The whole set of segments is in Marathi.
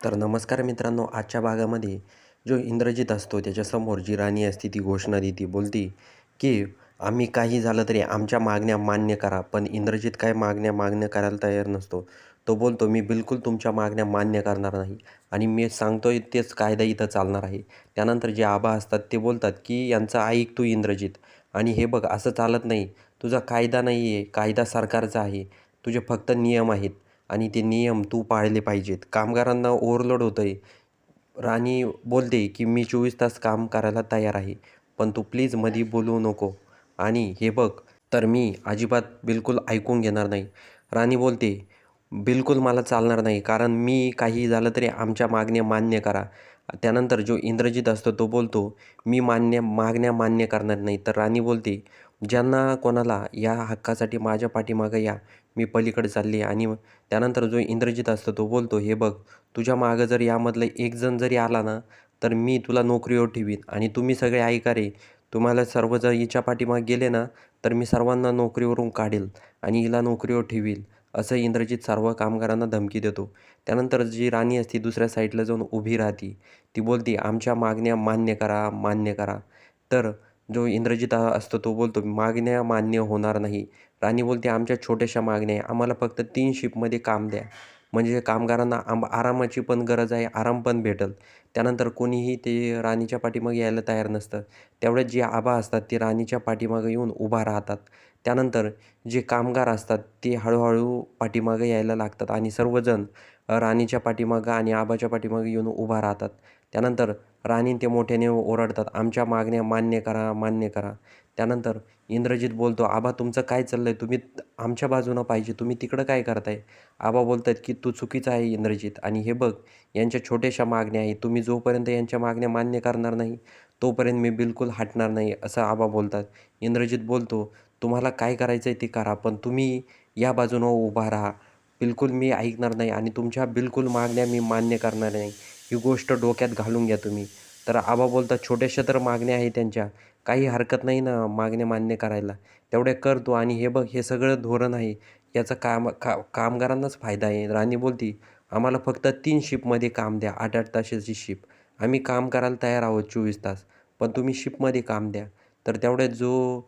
तर नमस्कार मित्रांनो आजच्या भागामध्ये जो इंद्रजित असतो त्याच्यासमोर जी राणी असते ती घोषणा देते बोलती की आम्ही काही झालं तरी आमच्या मागण्या मान्य करा पण इंद्रजित काय मागण्या मागण्या करायला तयार नसतो. तो बोलतो मी बिलकुल तुमच्या मागण्या मान्य करणार नाही आणि मी सांगतोय तेच कायदा इथं चालणार आहे. त्यानंतर जे आबा असतात ते बोलतात की यांचं ऐक तू इंद्रजित आणि हे बघ असं चालत नाही. तुझा कायदा नाही आहे कायदा सरकारचा आहे. तुझे फक्त नियम आहेत. आणि ते नियम तू पाळले पाहिजेत. कामगारांना ओव्हरलोड होतं आहे राणी बोलते की मी चोवीस तास काम करायला तयार आहे पण तू प्लीज मधी बोलू नको. आणि हे बघ तर मी अजिबात बिलकुल ऐकून घेणार नाही. राणी बोलते बिलकुल मला चालणार नाही कारण मी काही झालं तरी आमच्या मागण्या मान्य करा. त्यानंतर जो इंद्रजित असतो तो बोलतो मी मान्य मागण्या मान्य करणार नाही. तर राणी बोलते ज्यांना कोणाला या हक्कासाठी माझ्या पाठीमागं या मी पलीकडे चालली आणि त्यानंतर जो इंद्रजित असतो तो बोलतो हे बघ तुझ्या मागं जर यामधलं एक जण जरी आला ना तर मी तुला नोकरीवर ठेवीन आणि तुम्ही सगळे ऐका रे तुम्हाला सर्व जर हिच्या पाठीमागे गेले ना तर मी सर्वांना नोकरीवरून काढेल आणि हिला नोकरीवर ठेवील असं इंद्रजित सर्व कामगारांना धमकी देतो. त्यानंतर जी राणी असते दुसऱ्या साईडला जाऊन उभी राहते. ती बोलते आमच्या मागण्या मान्य करा मान्य करा. तर जो इंद्रजित असतो तो बोलतो मागण्या मान्य होणार नाही. राणी बोलते आमच्या छोट्याशा मागण्या आहे. आम्हाला फक्त तीन शिपमध्ये काम द्या. म्हणजे कामगारांना आम आरामाची पण गरज आहे आराम पण भेटल. त्यानंतर कोणीही ते राणीच्या पाठीमागे यायला तयार नसतं. तेवढ्यात जे आबा असतात ते राणीच्या पाठीमागं येऊन उभा राहतात. त्यानंतर जे कामगार असतात ते हळूहळू पाठीमागं यायला लागतात आणि सर्वजण राणीच्या पाठीमागं आणि आबाच्या पाठीमागं येऊन उभा राहतात. त्यानंतर राणी ते मोठ्याने ओरडतात आमच्या मागण्या मान्य करा मान्य करा. त्यानंतर इंद्रजित बोलतो आबा तुमचं काय चाललं आहे तुम्ही आमच्या बाजूनं पाहिजे तुम्ही तिकडं काय करताय? आबा बोलतात की तू चुकीचा आहे इंद्रजित आणि हे बघ यांच्या छोट्याशा मागण्या आहेत. तुम्ही जोपर्यंत यांच्या मागण्या मान्य करणार नाही तोपर्यंत मी बिलकुल हटणार नाही असं आबा बोलतात. इंद्रजित बोलतो तुम्हाला काय करायचं आहे ते करा पण तुम्ही या बाजूनं उभा राहा. बिलकुल मी ऐकणार नाही आणि तुमच्या बिलकुल मागण्या मी मान्य करणार नाही. ही गोष्ट डोक्यात घालून घ्या तुम्ही. तर आबा बोलतात छोट्याशा तर मागण्या आहे त्यांच्या. काही हरकत नाही ना मागण्या मान्य करायला. तेवढ्या कर तू आणि हे बघ हे सगळं धोरण आहे. याचा काम का कामगारांनाच फायदा आहे. राणी बोलती आम्हाला फक्त तीन शिपमध्ये काम द्या आठ आठ तासाची शिप. आम्ही काम करायला तयार आहोत चोवीस तास. पण तुम्ही शिपमध्ये काम द्या. तर तेवढ्यात जो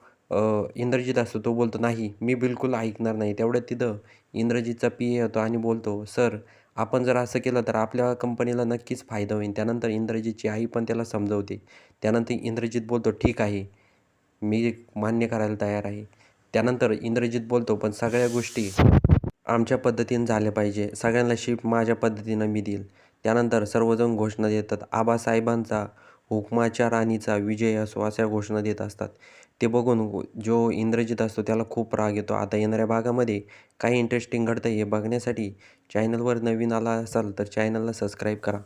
इंद्रजित असतो तो बोलतो नाही मी बिलकुल ऐकणार नाही. तेवढ्यात तिथं इंद्रजितचा पी ए होतो आणि बोलतो सर आपण जर असं केलं तर आपल्या कंपनीला नक्कीच फायदा होईल. त्यानंतर इंद्रजितची आई पण त्याला समजवते. त्यानंतर इंद्रजित बोलतो ठीक आहे मी मान्य करायला तयार आहे. त्यानंतर इंद्रजित बोलतो पण सगळ्या गोष्टी आमच्या पद्धतीने झाल्या पाहिजे. सगळ्यांना शिप माझ्या पद्धतीनं मी देईल. त्यानंतर सर्वजण घोषणा देतात आबासाहेबांचा हुकमाच्या राणीचा विजय असो अशा घोषणा देत असतात. ते बघून जो इंद्रजित असतो त्याला खूप राग येतो. आता येणाऱ्या भागामध्ये काही इंटरेस्टिंग घडतं हे बघण्यासाठी चॅनलवर नवीन आला असाल तर चॅनलला सबस्क्राईब करा.